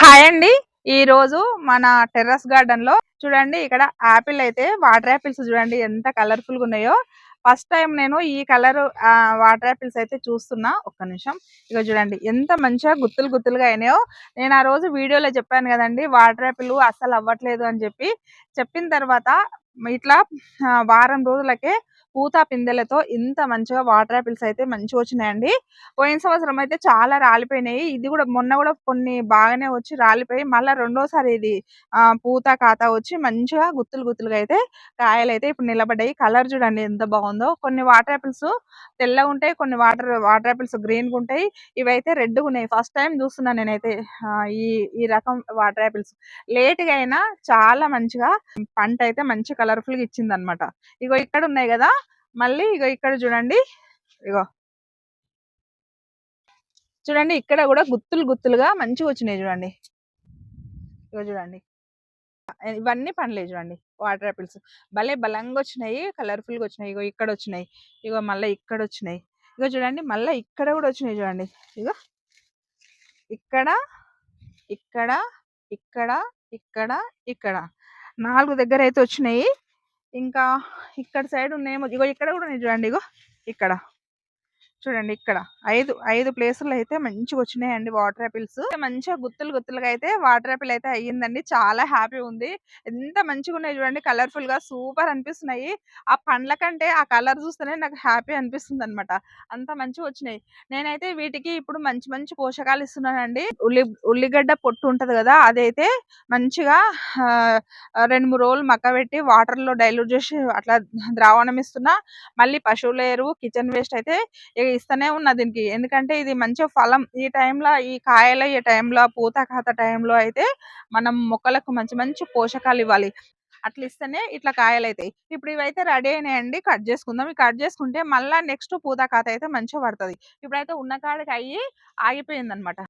Hi అండి. ఈ రోజు మన టెర్రస్ గార్డెన్లో చూడండి ఇక్కడ ఆపిల్ అయితే వాటర్ ఆపిల్స్ చూడండి ఎంత కలర్ఫుల్గా ఉన్నాయో. ఫస్ట్ టైం నేను ఈ కలర్ వాటర్ ఆపిల్స్ అయితే చూస్తున్నా. ఒక్క నిమిషం. ఇక చూడండి ఎంత మంచిగా గుత్తులు గుత్తులుగా అయినాయో. నేను ఆ రోజు వీడియోలో చెప్పాను కదండి వాటర్ ఆపిల్ అస్సలు అవ్వట్లేదు అని చెప్పి. చెప్పిన తర్వాత ఇట్లా వారం రోజులకే పూత పిందెలతో ఇంత మంచిగా వాటర్ యాపిల్స్ అయితే మంచిగా వచ్చినాయండి. పోయిన సంవత్సరం అయితే చాలా రాలిపోయినాయి. ఇది కూడా మొన్న కూడా కొన్ని బాగానే వచ్చి రాలిపోయి మళ్ళీ రెండోసారి ఇది పూత కాత వచ్చి మంచిగా గుత్తులు గుత్తులుగా అయితే కాయలు అయితే ఇప్పుడు నిలబడ్డాయి. కలర్ చూడండి ఎంత బాగుందో. కొన్ని వాటర్ ఆపిల్స్ తెల్లగా ఉంటాయి కొన్ని వాటర్ వాటర్ యాపిల్స్ గ్రీన్గా ఉంటాయి. ఇవైతే రెడ్గా ఉన్నాయి. ఫస్ట్ టైం చూస్తున్నాను నేనైతే ఈ ఈ రకం వాటర్ యాపిల్స్ లేట్గా అయినా చాలా మంచిగా పంట అయితే మంచి కలర్ కలర్ఫుల్గా ఇచ్చింది అనమాట ఇగో ఇక్కడ ఉన్నాయి కదా మళ్ళీ ఇగో ఇక్కడ చూడండి. ఇగో. చూడండి ఇక్కడ కూడా గుత్తులు గుత్తులుగా మంచిగా వచ్చినాయి చూడండి. ఇగో చూడండి. ఇవన్నీ పండ్లే చూడండి వాటర్ ఆపిల్స్ భలే బలంగా వచ్చినాయి కలర్ఫుల్గా వచ్చినాయి. ఇగో ఇక్కడ వచ్చినాయి. ఇగో మళ్ళీ ఇక్కడ వచ్చినాయి. ఇగో చూడండి మళ్ళీ ఇక్కడ కూడా వచ్చినాయి చూడండి. ఇగో. ఇక్కడ ఇక్కడ ఇక్కడ ఇక్కడ ఇక్కడ. నాలుగు దగ్గర అయితే వచ్చినాయి. ఇంకా ఇక్కడ సైడ్ ఉన్నాయేమో ఇగో ఇక్కడ కూడా ఉన్నాయి చూడండి ఇగో ఇక్కడ. చూడండి ఇక్కడ ఐదు ఐదు ప్లేసులు అయితే మంచిగా వచ్చినాయండి వాటర్ ఆపిల్స్. మంచిగా గుత్తులు గుత్తులుగా అయితే వాటర్ ఆపిల్ అయితే అయ్యిందండి. చాలా హ్యాపీ ఉంది. ఎంత మంచిగా ఉన్నాయి చూడండి. కలర్ఫుల్గా సూపర్ అనిపిస్తున్నాయి. ఆ పండ్ల కంటే ఆ కలర్ చూస్తేనే నాకు హ్యాపీ అనిపిస్తుంది అనమాట అంత మంచిగా వచ్చినాయి. నేనైతే వీటికి ఇప్పుడు మంచి మంచి పోషకాలు ఇస్తున్నానండి. ఉల్లి ఉల్లిగడ్డ పొట్టు ఉంటది కదా అదైతే మంచిగా రెండు మూడు రోజులు మక్క పెట్టి వాటర్లో డైల్యూట్ చేసి అట్లా ద్రావణం ఇస్తున్నా. మళ్ళీ పశువుల ఎరువు కిచెన్ వేస్ట్ అయితే ఇస్తూనే ఉన్నా దీనికి. ఎందుకంటే ఇది మంచి ఫలం. ఈ టైంలో ఈ కాయలు ఈ టైంలో పూత కాత టైంలో అయితే మనం మొక్కలకు మంచి మంచి పోషకాలు ఇవ్వాలి. అట్లా ఇస్తేనే ఇట్లా కాయలు అవుతాయి ఇప్పుడు ఇవైతే రెడీ అయినాయండి. కట్ చేసుకుందాం. ఇవి కట్ చేసుకుంటే మళ్ళీ నెక్స్ట్ పూత కాత అయితే మంచిగా పడుతుంది. ఇప్పుడైతే ఉన్న కాడికి అయ్యి ఆగిపోయింది అనమాట